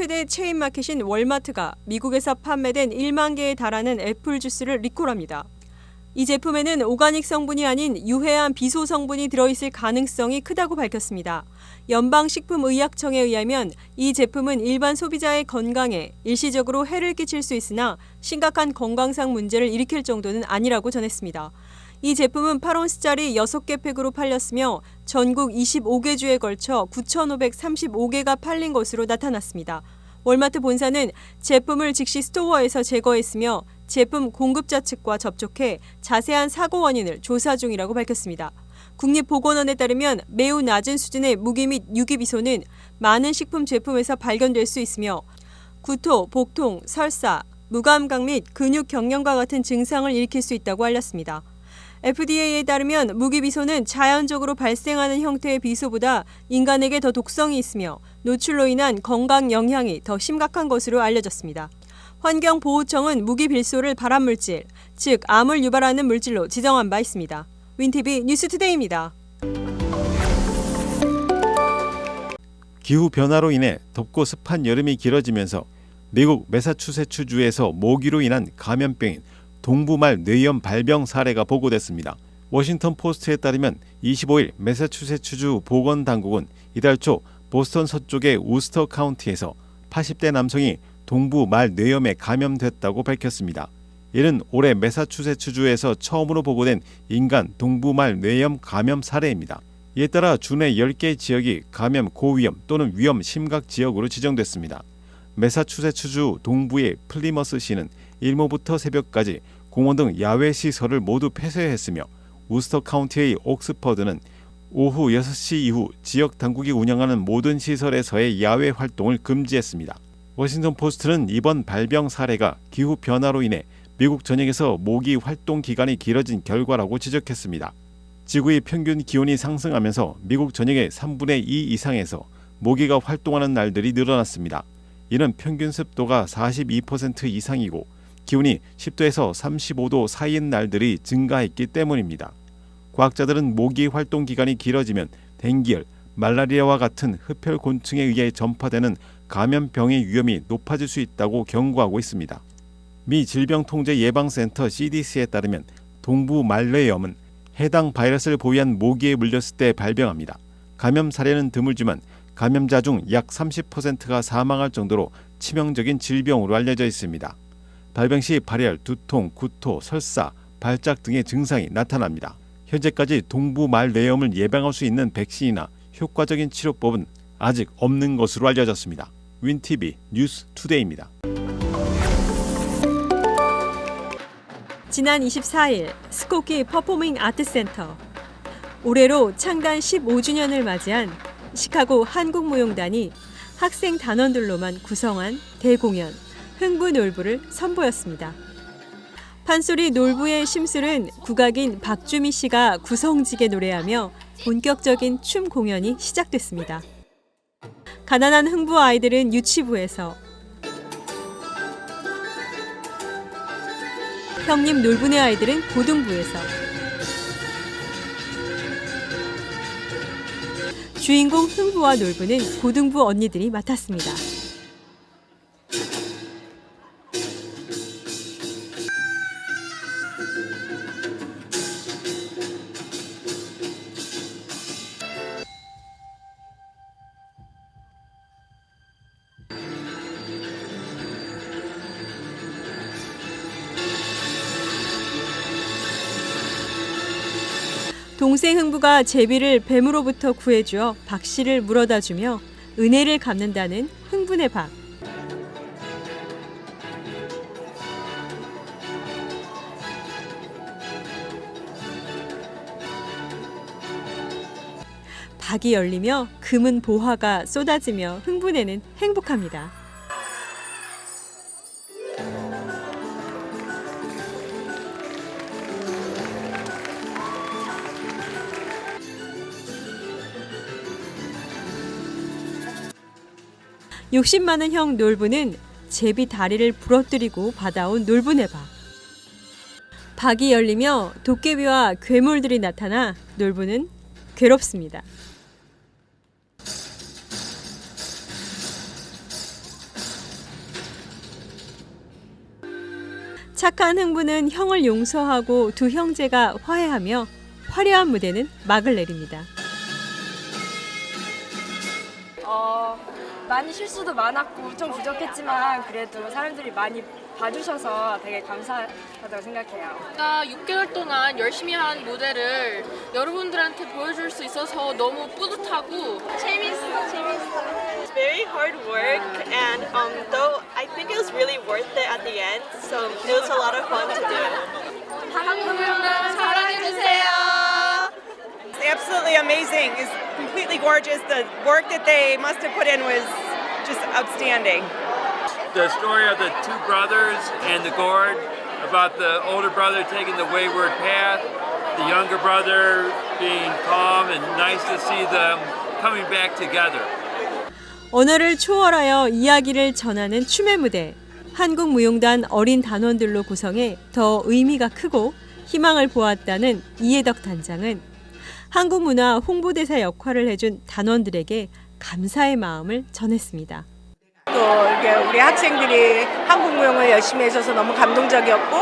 최대 체인 마켓인 월마트가 미국에서 판매된 1만 개에 달하는 애플 주스를 리콜합니다. 이 제품에는 오가닉 성분이 아닌 유해한 비소 성분이 들어있을 가능성이 크다고 밝혔습니다. 연방식품의약청에 의하면 이 제품은 일반 소비자의 건강에 일시적으로 해를 끼칠 수 있으나 심각한 건강상 문제를 일으킬 정도는 아니라고 전했습니다. 이 제품은 8온스짜리 6개 팩으로 팔렸으며 전국 25개 주에 걸쳐 9,535개가 팔린 것으로 나타났습니다. 월마트 본사는 제품을 즉시 스토어에서 제거했으며 제품 공급자 측과 접촉해 자세한 사고 원인을 조사 중이라고 밝혔습니다. 국립보건원에 따르면 매우 낮은 수준의 무기 및 유기비소는 많은 식품 제품에서 발견될 수 있으며 구토, 복통, 설사, 무감각 및 근육 경련과 같은 증상을 일으킬 수 있다고 알렸습니다. FDA에 따르면 무기비소는 자연적으로 발생하는 형태의 비소보다 인간에게 더 독성이 있으며 노출로 인한 건강 영향이 더 심각한 것으로 알려졌습니다. 환경보호청은 무기빌소를 발암물질, 즉 암을 유발하는 물질로 지정한 바 있습니다. 윈티비 뉴스투데이입니다. 기후 변화로 인해 덥고 습한 여름이 길어지면서 미국 매사추세츠주에서 모기로 인한 감염병인 동부말 뇌염 발병 사례가 보고됐습니다. 워싱턴 포스트에 따르면 25일 매사추세츠주 보건 당국은 이달 초 보스턴 서쪽의 우스터 카운티에서 80대 남성이 동부 말 뇌염에 감염됐다고 밝혔습니다. 이는 올해 매사추세츠주에서 처음으로 보고된 인간 동부 말 뇌염 감염 사례입니다. 이에 따라 주 내 10개 지역이 감염 고위험 또는 위험 심각 지역으로 지정됐습니다. 매사추세츠주 동부의 플리머스 시는 일모부터 새벽까지 공원 등 야외 시설을 모두 폐쇄했으며 우스터 카운티의 옥스퍼드는 오후 6시 이후 지역 당국이 운영하는 모든 시설에서의 야외 활동을 금지했습니다. 워싱턴 포스트는 이번 발병 사례가 기후 변화로 인해 미국 전역에서 모기 활동 기간이 길어진 결과라고 지적했습니다. 지구의 평균 기온이 상승하면서 미국 전역의 3분의 2 이상에서 모기가 활동하는 날들이 늘어났습니다. 이는 평균 습도가 42% 이상이고 기온이 10도에서 35도 사이인 날들이 증가했기 때문입니다. 과학자들은 모기 활동 기간이 길어지면 댕기열, 말라리아와 같은 흡혈곤충에 의해 전파되는 감염병의 위험이 높아질 수 있다고 경고하고 있습니다. 미 질병통제예방센터 CDC에 따르면 동부 말뇌염은 해당 바이러스를 보유한 모기에 물렸을 때 발병합니다. 감염 사례는 드물지만 감염자 중 약 30%가 사망할 정도로 치명적인 질병으로 알려져 있습니다. 발병 시 발열, 두통, 구토, 설사, 발작 등의 증상이 나타납니다. 현재까지 동부 말뇌염을 예방할 수 있는 백신이나 효과적인 치료법은 아직 없는 것으로 알려졌습니다. 윈티비 뉴스 투데이입니다. 지난 24일 스코키 퍼포밍 아트 센터 올해로 창단 15주년을 맞이한 시카고 한국무용단이 학생 단원들로만 구성한 대공연 흥부 놀부를 선보였습니다. 판소리 놀부의 심술은 국악인 박주미 씨가 구성지게 노래하며 본격적인 춤 공연이 시작됐습니다. 가난한 흥부 아이들은 유치부에서 형님 놀부네 아이들은 고등부에서 주인공 흥부와 놀부는 고등부 언니들이 맡았습니다. 동생 흥부가 제비를 뱀으로부터 구해주어 박 씨를 물어다 주며 은혜를 갚는다는 흥분의 박. 박이 열리며 금은 보화가 쏟아지며 흥분에는 행복합니다. 욕심 많은 형 놀부는 제비 다리를 부러뜨리고 받아온 놀부네바. 박이 열리며 도깨비와 괴물들이 나타나 놀부는 괴롭습니다. 착한 흥부는 형을 용서하고 두 형제가 화해하며 화려한 무대는 막을 내립니다. 어... 많이 실수도 많았고 좀 부족했지만 그래도 사람들이 많이 봐주셔서 되게 감사하다고 생각해요. 제가 6개월 동안 열심히 한 무대를 여러분들한테 보여줄 수 있어서 너무 뿌듯하고 재밌어, 재밌어. It's very hard work, and um, though I think it was really worth it at the end, so it was a lot of fun to do. 한국 absolutely amazing. It's completely gorgeous. The work that they must have put in was just outstanding. the story of the two brothers and the gourd about the older brother taking the wayward path, the younger brother being calm and nice to see them coming back together. 언어를 초월하여 이야기를 전하는 춤의 무대. 한국 무용단 어린 단원들로 구성해 더 의미가 크고 희망을 보았다는 이해덕 단장은 한국 문화 홍보대사 역할을 해준 단원들에게 감사의 마음을 전했습니다. 또 이렇게 우리 학생들이 한국 무용을 열심히 해줘서 너무 감동적이었고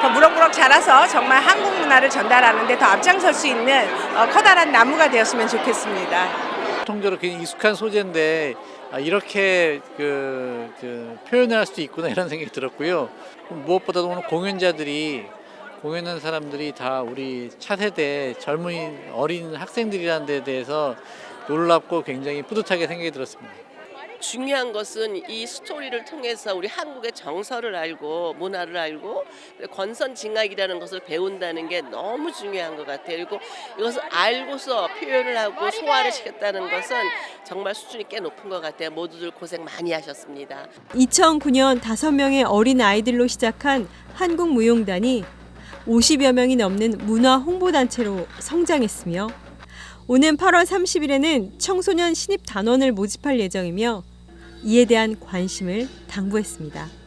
더 무럭무럭 자라서 정말 한국 문화를 전달하는데 더 앞장설 수 있는 어, 커다란 나무가 되었으면 좋겠습니다. 통적으로 굉장히 익숙한 소재인데 아, 이렇게 그, 그 표현을 할 수도 있구나 이런 생각이 들었고요. 무엇보다도 오늘 공연자들이 공연한 사람들이 다 우리 차세대 젊은 어린 학생들이라는 데 대해서 놀랍고 굉장히 뿌듯하게 생각이 들었습니다. 중요한 것은 이 스토리를 통해서 우리 한국의 정서를 알고 문화를 알고 권선징악이라는 것을 배운다는 게 너무 중요한 것 같아요. 그리고 이것을 알고서 표현을 하고 소화를 시켰다는 것은 정말 수준이 꽤 높은 것 같아요. 모두들 고생 많이 하셨습니다. 2009년 5명의 어린 아이들로 시작한 한국무용단이 50여 명이 넘는 문화 홍보단체로 성장했으며 오는 8월 30일에는 청소년 신입 단원을 모집할 예정이며 이에 대한 관심을 당부했습니다.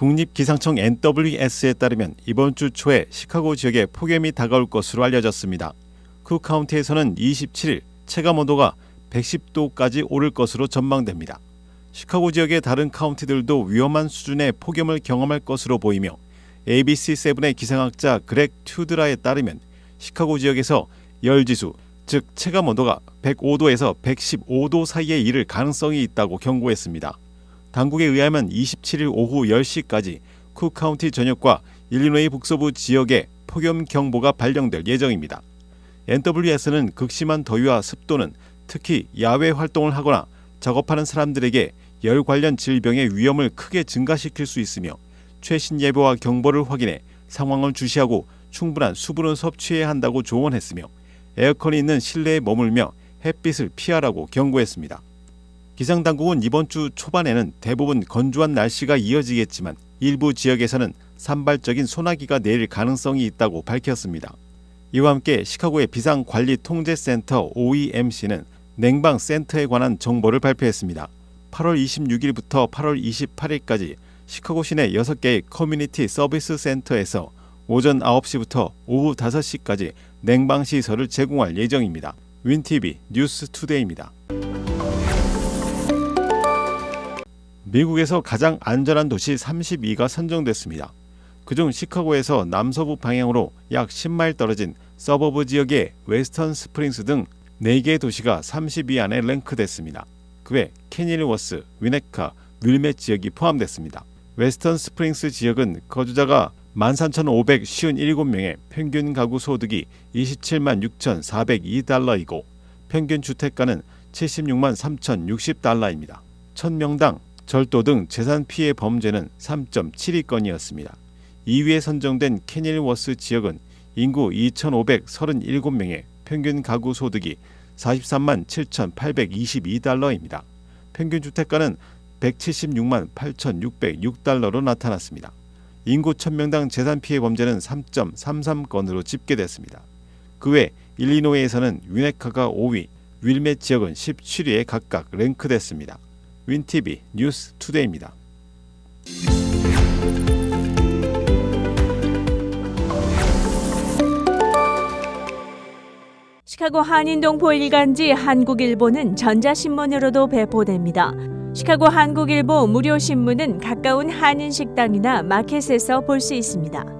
국립기상청 NWS에 따르면 이번 주 초에 시카고 지역에 폭염이 다가올 것으로 알려졌습니다. 그 카운티에서는 27일 체감 온도가 110도까지 오를 것으로 전망됩니다. 시카고 지역의 다른 카운티들도 위험한 수준의 폭염을 경험할 것으로 보이며 ABC7의 기상학자 그렉 튜드라에 따르면 시카고 지역에서 열지수 즉 체감 온도가 105도에서 115도 사이에 이를 가능성이 있다고 경고했습니다. 당국에 의하면 27일 오후 10시까지 쿡 카운티 전역과 일리노이 북서부 지역에 폭염 경보가 발령될 예정입니다. NWS는 극심한 더위와 습도는 특히 야외 활동을 하거나 작업하는 사람들에게 열 관련 질병의 위험을 크게 증가시킬 수 있으며 최신 예보와 경보를 확인해 상황을 주시하고 충분한 수분을 섭취해야 한다고 조언했으며 에어컨이 있는 실내에 머물며 햇빛을 피하라고 경고했습니다. 기상당국은 이번 주 초반에는 대부분 건조한 날씨가 이어지겠지만 일부 지역에서는 산발적인 소나기가 내릴 가능성이 있다고 밝혔습니다. 이와 함께 시카고의 비상관리통제센터 OEMC는 냉방 센터에 관한 정보를 발표했습니다. 8월 26일부터 8월 28일까지 시카고 시내 6개의 커뮤니티 서비스 센터에서 오전 9시부터 오후 5시까지 냉방 시설을 제공할 예정입니다. 윈티비 뉴스 투데이입니다. 미국에서 가장 안전한 도시 32가 선정됐습니다. 그중 시카고에서 남서부 방향으로 약 10마일 떨어진 서버브 지역의 웨스턴 스프링스 등 4개의 도시가 30위 안에 랭크됐습니다. 그 외 캐닐워스, 위네카, 윌맷 지역이 포함됐습니다. 웨스턴 스프링스 지역은 거주자가 13,557명에 평균 가구 소득이 27만 6,402달러이고 평균 주택가는 76만 3,060달러입니다. 1000명당 절도 등 재산 피해 범죄는 3.72건이었습니다. 2위에 선정된 캐닐워스 지역은 인구 2,537명에 평균 가구 소득이 43만 7,822달러입니다. 평균 주택가는 176만 8,606달러로 나타났습니다. 인구 1000명당 재산 피해 범죄는 3.33건으로 집계됐습니다. 그 외 일리노이에서는 위네카가 5위, 윌맷 지역은 17위에 각각 랭크됐습니다. 윈티비 뉴스 투데이입니다. 시카고 한인동포 일간지 한국일보는 전자신문으로도 배포됩니다. 시카고 한국일보 무료신문은 가까운 한인식당이나 마켓에서 볼 수 있습니다.